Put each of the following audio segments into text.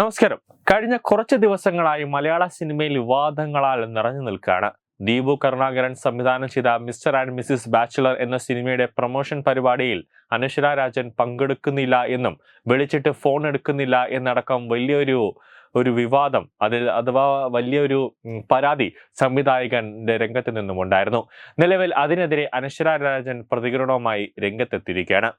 നമസ്കാരം. കഴിഞ്ഞ കുറച്ച് ദിവസങ്ങളായി മലയാള സിനിമയിൽ വിവാദങ്ങളാൽ നിറഞ്ഞു നിൽക്കുകയാണ്. ദീപു കരുണാകരൻ സംവിധാനം ചെയ്ത മിസ്റ്റർ ആൻഡ് മിസ്സിസ് ബാച്ചുലർ എന്ന സിനിമയുടെ പ്രൊമോഷൻ പരിപാടിയിൽ അനശ്വര രാജൻ പങ്കെടുക്കുന്നില്ല എന്നും വിളിച്ചിട്ട് ഫോൺ എടുക്കുന്നില്ല എന്നടക്കം വലിയൊരു ഒരു വിവാദം അതിൽ അഥവാ വലിയൊരു പരാതി സംവിധായകന്റെ രംഗത്ത് നിന്നും ഉണ്ടായിരുന്നു നിലവിൽ അതിനെതിരെ അനശ്വര രാജൻ പ്രതികരണവുമായി രംഗത്തെത്തിയിരിക്കുകയാണ്.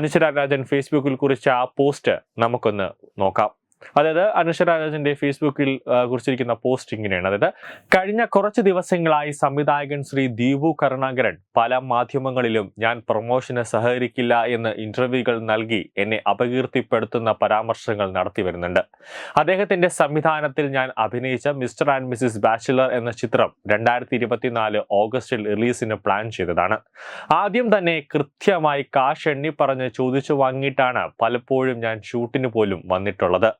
അനശ്വര രാജൻ ഫേസ്ബുക്കിൽ കുറിച്ച ആ പോസ്റ്റ് നമുക്കൊന്ന് നോക്കാം. അതായത് അനശ്വര രാജന്റെ ഫേസ്ബുക്കിൽ കുറിച്ചിരിക്കുന്ന പോസ്റ്റ് ഇങ്ങനെയാണ്. അതായത് കഴിഞ്ഞ കുറച്ച് ദിവസങ്ങളായി സംവിധായകൻ ശ്രീ ദീപു കരുണാകരൻ പല മാധ്യമങ്ങളിലും ഞാൻ പ്രൊമോഷന് സഹകരിക്കില്ല എന്ന് ഇന്റർവ്യൂകൾ നൽകി എന്നെ അപകീർത്തിപ്പെടുത്തുന്ന പരാമർശങ്ങൾ നടത്തി വരുന്നുണ്ട്. അദ്ദേഹത്തിന്റെ സംവിധാനത്തിൽ ഞാൻ അഭിനയിച്ച മിസ്റ്റർ ആൻഡ് മിസിസ് ബാച്ചിലർ എന്ന ചിത്രം രണ്ടായിരത്തി ഇരുപത്തിനാല് ഓഗസ്റ്റിൽ റിലീസിന് പ്ലാൻ ചെയ്തതാണ്. ആദ്യം തന്നെ കൃത്യമായി കാശ് എണ്ണി പറഞ്ഞ് ചോദിച്ചു വാങ്ങിയിട്ടാണ് പലപ്പോഴും ഞാൻ ഷൂട്ടിന് പോലും വന്നിട്ടുള്ളത്.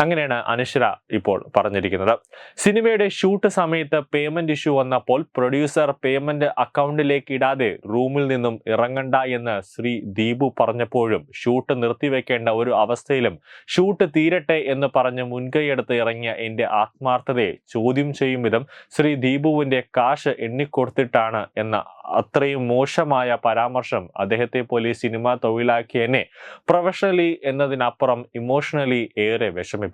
അങ്ങനെയാണ് അനുശ്ര ഇപ്പോൾ പറഞ്ഞിരിക്കുന്നത്. സിനിമയുടെ ഷൂട്ട് സമയത്ത് പേയ്മെന്റ് ഇഷ്യൂ വന്നപ്പോൾ പ്രൊഡ്യൂസർ പേയ്മെന്റ് അക്കൗണ്ടിലേക്ക് ഇടാതെ റൂമിൽ നിന്നും ഇറങ്ങണ്ട എന്ന് ശ്രീ ദീപു പറഞ്ഞപ്പോഴും ഷൂട്ട് നിർത്തിവെക്കേണ്ട ഒരു അവസ്ഥയിലും ഷൂട്ട് തീരട്ടെ എന്ന് പറഞ്ഞ് മുൻകൈയെടുത്ത് ഇറങ്ങിയ എന്റെ ആത്മാർത്ഥതയെ ചോദ്യം ചെയ്യും വിധം ശ്രീ ദീപുവിന്റെ കാശ് എണ്ണിക്കൊടുത്തിട്ടാണ് എന്ന അത്രയും മോശമായ പരാമർശം അദ്ദേഹത്തെ പോലെ സിനിമ തൊഴിലാക്കിയെന്നെ പ്രൊഫഷണലി എന്നതിനപ്പുറം ഇമോഷണലി ഏറെ വിഷമിപ്പിച്ചു.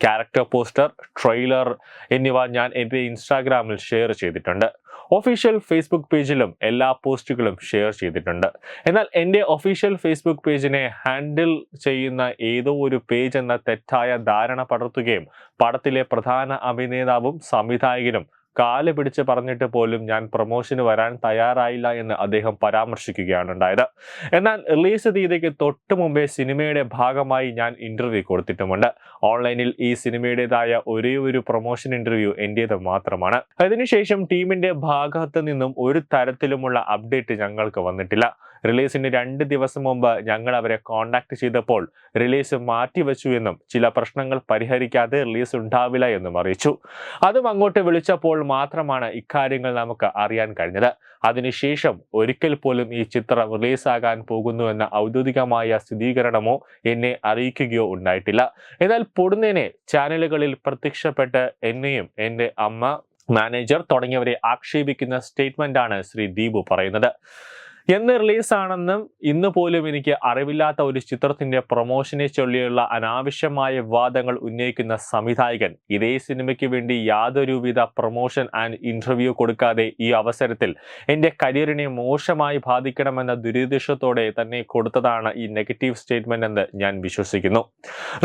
ക്യാരക്ടർ പോസ്റ്റർ ട്രെയിലർ എന്നിവ ഞാൻ എന്റെ ഇൻസ്റ്റാഗ്രാമിൽ ഷെയർ ചെയ്തിട്ടുണ്ട്. ഒഫീഷ്യൽ ഫേസ്ബുക്ക് പേജിലും എല്ലാ പോസ്റ്റുകളും ഷെയർ ചെയ്തിട്ടുണ്ട്. എന്നാൽ എന്റെ ഒഫീഷ്യൽ ഫേസ്ബുക്ക് പേജിനെ ഹാൻഡിൽ ചെയ്യുന്ന ഏതോ ഒരു പേജ് എന്ന തെറ്റായ ധാരണ പടർത്തുകയും പടത്തിലെ പ്രധാന അഭിനേതാവും സംവിധായകനും കാൽ പിടിച്ച് പറഞ്ഞിട്ട് പോലും ഞാൻ പ്രൊമോഷന് വരാൻ തയ്യാറായില്ല എന്ന് അദ്ദേഹം പരാമർശിക്കുകയാണ് ഉണ്ടായത്. എന്നാൽ റിലീസ് തീയതിക്ക് തൊട്ട് മുമ്പേ സിനിമയുടെ ഭാഗമായി ഞാൻ ഇന്റർവ്യൂ കൊടുത്തിട്ടുമുണ്ട്. ഓൺലൈനിൽ ഈ സിനിമയുടേതായ ഒരേ ഒരു പ്രൊമോഷൻ ഇന്റർവ്യൂ എന്റേത് മാത്രമാണ്. അതിനുശേഷം ടീമിന്റെ ഭാഗത്ത് നിന്നും ഒരു തരത്തിലുമുള്ള അപ്ഡേറ്റ് ഞങ്ങൾക്ക് വന്നിട്ടില്ല. റിലീസിന് രണ്ട് ദിവസം മുമ്പ് ഞങ്ങൾ അവരെ കോൺടാക്ട് ചെയ്തപ്പോൾ റിലീസ് മാറ്റിവെച്ചു എന്നും ചില പ്രശ്നങ്ങൾ പരിഹരിക്കാതെ റിലീസ് ഉണ്ടാവില്ല എന്നും അറിയിച്ചു. അതും അങ്ങോട്ട് വിളിച്ചപ്പോൾ മാത്രമാണ് ഇക്കാര്യങ്ങൾ നമുക്ക് അറിയാൻ കഴിഞ്ഞത്. അതിനുശേഷം ഒരിക്കൽ പോലും ഈ ചിത്രം റിലീസാകാൻ പോകുന്നു എന്ന ഔദ്യോഗികമായ സ്ഥിരീകരണമോ എന്നെ അറിയിക്കുകയോ ഉണ്ടായിട്ടില്ല. എന്നാൽ പൊടുന്നേനെ ചാനലുകളിൽ പ്രത്യക്ഷപ്പെട്ട് എന്നെയും എന്റെ അമ്മ മാനേജർ തുടങ്ങിയവരെ ആക്ഷേപിക്കുന്ന സ്റ്റേറ്റ്മെന്റാണ് ശ്രീ ദീപു പറയുന്നത്. എന്ന് റിലീസാണെന്നും ഇന്ന് പോലും എനിക്ക് അറിവില്ലാത്ത ഒരു ചിത്രത്തിന്റെ പ്രൊമോഷനെ ചൊല്ലിയുള്ള അനാവശ്യമായ വിവാദങ്ങൾ ഉന്നയിക്കുന്ന സംവിധായകൻ. ഇതേ സിനിമയ്ക്ക് വേണ്ടി യാതൊരുവിധ പ്രൊമോഷൻ ആൻഡ് ഇന്റർവ്യൂ കൊടുക്കാതെ ഈ അവസരത്തിൽ എന്റെ കരിയറിനെ മോശമായി ബാധിക്കണമെന്ന ദുരുദ്ദേശത്തോടെ തന്നെ കൊടുത്തതാണ് ഈ നെഗറ്റീവ് സ്റ്റേറ്റ്മെന്റ് എന്ന് ഞാൻ വിശ്വസിക്കുന്നു.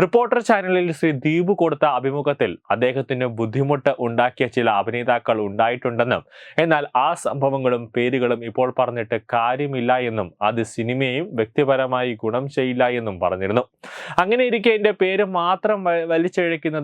റിപ്പോർട്ടർ ചാനലിൽ ശ്രീ ദീപു കൊടുത്ത അഭിമുഖത്തിൽ അദ്ദേഹത്തിന് ബുദ്ധിമുട്ട് ഉണ്ടാക്കിയ ചില അഭിനേതാക്കൾ ഉണ്ടായിട്ടുണ്ടെന്നും എന്നാൽ ആ സംഭവങ്ങളും പേരുകളും ഇപ്പോൾ പറഞ്ഞിട്ട് കാര്യമില്ല എന്നും അത് സിനിമയും വ്യക്തിപരമായി ഗുണം ചെയ്യില്ല എന്നും പറഞ്ഞിരുന്നു. അങ്ങനെ ഇരിക്കെ എന്റെ പേര് മാത്രം വ-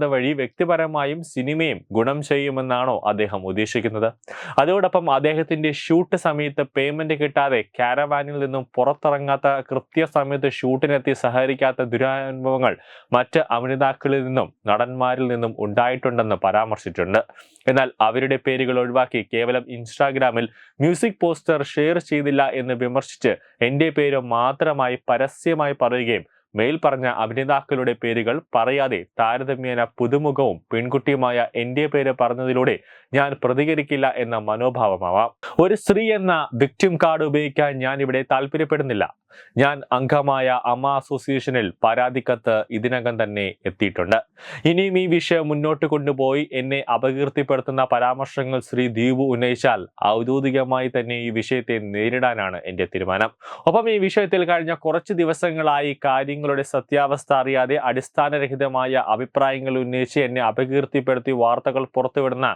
വഴി വ്യക്തിപരമായും സിനിമയും ഗുണം ചെയ്യുമെന്നാണോ അദ്ദേഹം ഉദ്ദേശിക്കുന്നത്? അതോടൊപ്പം അദ്ദേഹത്തിന്റെ ഷൂട്ട് സമയത്ത് പേയ്മെന്റ് കിട്ടാതെ കാരവാനിൽ നിന്നും പുറത്തിറങ്ങാത്ത കൃത്യസമയത്ത് ഷൂട്ടിനെത്തി സഹകരിക്കാത്ത ദുരനുഭവങ്ങൾ മറ്റ് അഭിനേതാക്കളിൽ നിന്നും നടന്മാരിൽ നിന്നും ഉണ്ടായിട്ടുണ്ടെന്ന് പരാമർശിച്ചിട്ടുണ്ട്. എന്നാൽ അവരുടെ പേരുകൾ ഒഴിവാക്കി കേവലം ഇൻസ്റ്റാഗ്രാമിൽ മ്യൂസിക് പോസ്റ്റർ ഷെയർ ചെയ്തില്ല എന്ന് വിമർശിച്ച് എന്റെ പേര് മാത്രമായി പരസ്യമായി പറയുകയും മേൽ പറഞ്ഞ അഭിനേതാക്കളുടെ പേരുകൾ പറയാതെ താരതമ്യേന പുതുമുഖവും പെൺകുട്ടിയുമായ എന്റെ പേര് പറഞ്ഞതിലൂടെ ഞാൻ പ്രതികരിക്കില്ല എന്ന മനോഭാവമാവാം. ഒരു സ്ത്രീ എന്ന വിക്ടിം കാർഡ് ഉപയോഗിക്കാൻ ഞാൻ ഇവിടെ താല്പര്യപ്പെടുന്നില്ല. ഞാൻ അംഗമായ അമ്മ അസോസിയേഷനിൽ പരാതിക്കത്ത് ഇതിനകം തന്നെ എത്തിയിട്ടുണ്ട്. ഇനിയും ഈ വിഷയം മുന്നോട്ട് കൊണ്ടുപോയി എന്നെ അപകീർത്തിപ്പെടുത്തുന്ന പരാമർശങ്ങൾ ശ്രീ ദീപു ഉന്നയിച്ചാൽ ഔദ്യോഗികമായി തന്നെ ഈ വിഷയത്തെ നേരിടാനാണ് എന്റെ തീരുമാനം. ഒപ്പം ഈ വിഷയത്തിൽ കഴിഞ്ഞ കുറച്ച് ദിവസങ്ങളായി കാര്യങ്ങളുടെ സത്യാവസ്ഥ അറിയാതെ അടിസ്ഥാനരഹിതമായ അഭിപ്രായങ്ങൾ ഉന്നയിച്ച് എന്നെ അപകീർത്തിപ്പെടുത്തി വാർത്തകൾ പുറത്തുവിടുന്ന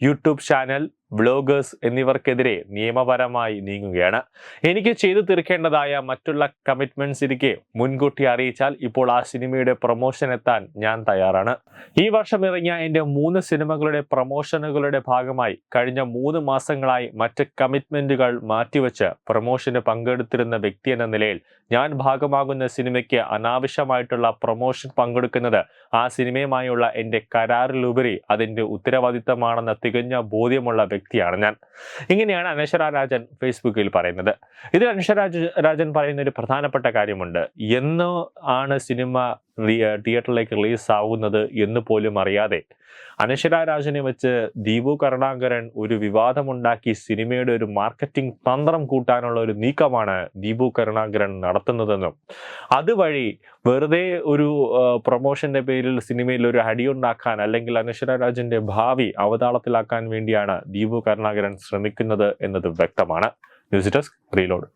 യൂട്യൂബ് ചാനൽ വ്ളോഗേഴ്സ് എന്നിവർക്കെതിരെ നിയമപരമായി നീങ്ങുകയാണ്. എനിക്ക് ചെയ്തു തീർക്കേണ്ടതായ മറ്റുള്ള കമ്മിറ്റ്മെന്റ്സ് ഇരിക്കെ മുൻകൂട്ടി അറിയിച്ചാൽ ഇപ്പോൾ ആ സിനിമയുടെ പ്രൊമോഷൻ എത്താൻ ഞാൻ തയ്യാറാണ്. ഈ വർഷം ഇറങ്ങിയ എന്റെ മൂന്ന് സിനിമകളുടെ പ്രൊമോഷനുകളുടെ ഭാഗമായി കഴിഞ്ഞ മൂന്ന് മാസങ്ങളായി മറ്റ് കമ്മിറ്റ്മെന്റുകൾ മാറ്റിവെച്ച് പ്രൊമോഷന് പങ്കെടുത്തിരുന്ന വ്യക്തി എന്ന നിലയിൽ ഞാൻ ഭാഗമാകുന്ന സിനിമയ്ക്ക് അനാവശ്യമായിട്ടുള്ള പ്രൊമോഷൻ പങ്കെടുക്കുന്നത് ആ സിനിമയുമായുള്ള എന്റെ കരാറിലുപരി അതിന്റെ ഉത്തരവാദിത്തമാണെന്ന തികഞ്ഞ ബോധ്യമുള്ള വ്യക്തിയാണ്. ഞാൻ ഇങ്ങനെയാണ് അനശ്വര രാജൻ ഫേസ്ബുക്കിൽ പറയുന്നത്. ഇതിൽ അനശ്വര രാജ- രാജൻ പറയുന്ന ഒരു പ്രധാനപ്പെട്ട കാര്യമുണ്ട്. എന്നോ ആണ് സിനിമ തിയേറ്ററിലേക്ക് റിലീസ് ആവുന്നത് എന്ന് പോലും അറിയാതെ. അനശ്വര രാജനെ വെച്ച് ദീപു കരുണാകരൻ ഒരു വിവാദമുണ്ടാക്കി സിനിമയുടെ ഒരു മാർക്കറ്റിംഗ് തന്ത്രം കൂട്ടാനുള്ള ഒരു നീക്കമാണ് ദീപു കരുണാകരൻ നടത്തുന്നതെന്നും. അതുവഴി വെറുതെ ഒരു പ്രൊമോഷന്റെ പേരിൽ സിനിമയിൽ ഒരു അടിയുണ്ടാക്കാൻ അല്ലെങ്കിൽ അനശ്വര രാജന്റെ ഭാവി അവതാളത്തിലാക്കാൻ വേണ്ടിയാണ് ദീപു കരുണാകരൻ ശ്രമിക്കുന്നത് എന്നത് വ്യക്തമാണ്. News desk reload.